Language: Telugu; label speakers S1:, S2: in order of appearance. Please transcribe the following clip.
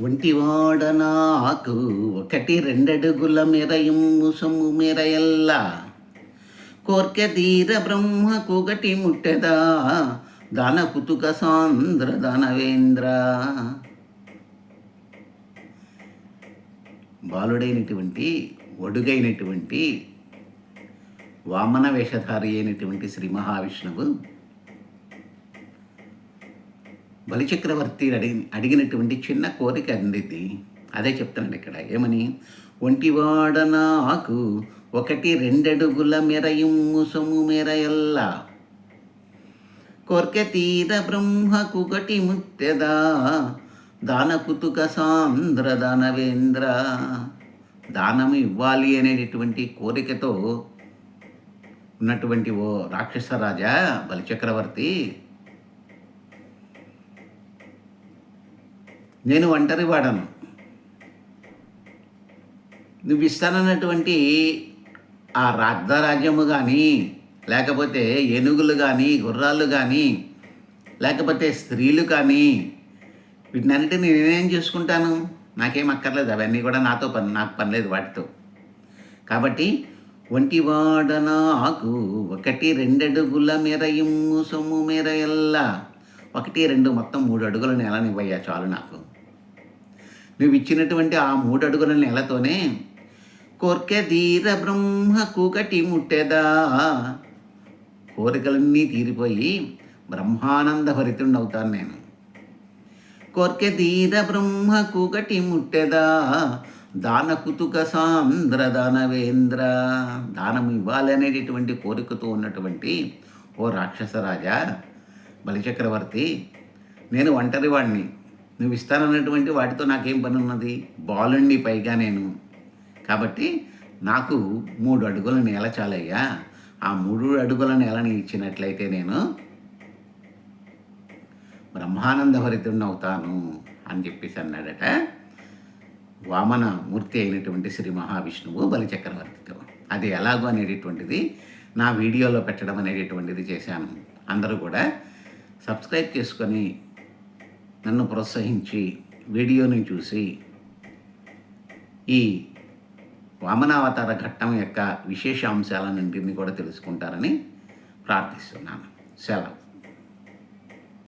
S1: ఒంటివాడ నాకు ఒకటి రెండడుగుల మెరయుము సొమ్ము మెరయల్లా. కోర్కె తీర బ్రహ్మకు ఒకటి ముట్టెదా. దాన కుతుక సాంద్ర దానవేంద్ర. బాలుడైనటువంటి ఒడుగైనటువంటి వామన వేషధారి అయినటువంటి శ్రీ మహావిష్ణువు బలిచక్రవర్తి అడిగి అడిగినటువంటి చిన్న కోరిక అందింది. అదే చెప్తున్నాను ఇక్కడ. ఏమని? ఒంటివాడ నాకు ఒకటి రెండడుగుల మెరయుమ్ము సొమ్ము మెరయల్లా. కోర్కె తీర బ్రహ్మకుగటి ముత్తెదా. దాన కుతుక సాంద్ర దానవేంద్ర దానము ఇవ్వాలి అనేటటువంటి కోరికతో ఉన్నటువంటి ఓ రాక్షసరాజా బలిచక్రవర్తి నేను ఒంటరి వాడను. నువ్వు ఇస్తానన్నటువంటి ఆ రాజ్యము కానీ లేకపోతే ఏనుగులు కానీ గుర్రాలు కానీ లేకపోతే స్త్రీలు కానీ వీటినన్నిటిని నేనేం చేసుకుంటాను? నాకేం అక్కర్లేదు. అవన్నీ కూడా నాతో పని నాకు పని లేదు వాటితో. కాబట్టి ఒంటివాడ నాకు ఒకటి రెండడుగుల ఇమ్ము సొమ్ము ఎల్లా. ఒకటి రెండు మొత్తం మూడు అడుగుల నెలనివ్వయ్యా చాలు నాకు. నువ్వు ఇచ్చినటువంటి ఆ మూడు అడుగుల నెలతోనే కోర్కె ధీర బ్రహ్మ కూకటి ముట్టెదా. కోరికలన్నీ తీరిపోయి బ్రహ్మానంద భరితుండవుతాను నేను. కోర్కె ధీర బ్రహ్మ కూకటి ముట్టెదా. దాన కుతుక సాంద్ర దానవేంద్ర. దానం ఇవ్వాలనేటటువంటి కోరికతో ఉన్నటువంటి ఓ రాక్షసరాజా బలిచక్రవర్తి నేను ఒంటరి వాడిని నువ్వు ఇస్తానన్నటువంటి వాటితో నాకేం పని ఉన్నది బాలుండి పైగా నేను. కాబట్టి నాకు మూడు అడుగుల నేల చాలయ్యా. ఆ మూడు అడుగుల నేలని ఇచ్చినట్లయితే నేను బ్రహ్మానంద భరితుడిని అవుతాను అని చెప్పేసి అన్నాడట. వామన మూర్తి అయినటువంటి శ్రీ మహావిష్ణువు బలిచక్రవర్తితో. అది ఎలాగో అనేటటువంటిది నా వీడియోలో పెట్టడం అనేటటువంటిది చేశాను. అందరూ కూడా సబ్స్క్రైబ్ చేసుకొని నన్ను ప్రోత్సహించి వీడియోని చూసి ఈ వామనావతార ఘట్టం యొక్క విశేష అంశాలన్నింటినీ కూడా తెలుసుకుంటారని ప్రార్థిస్తున్నాను. సెలవు.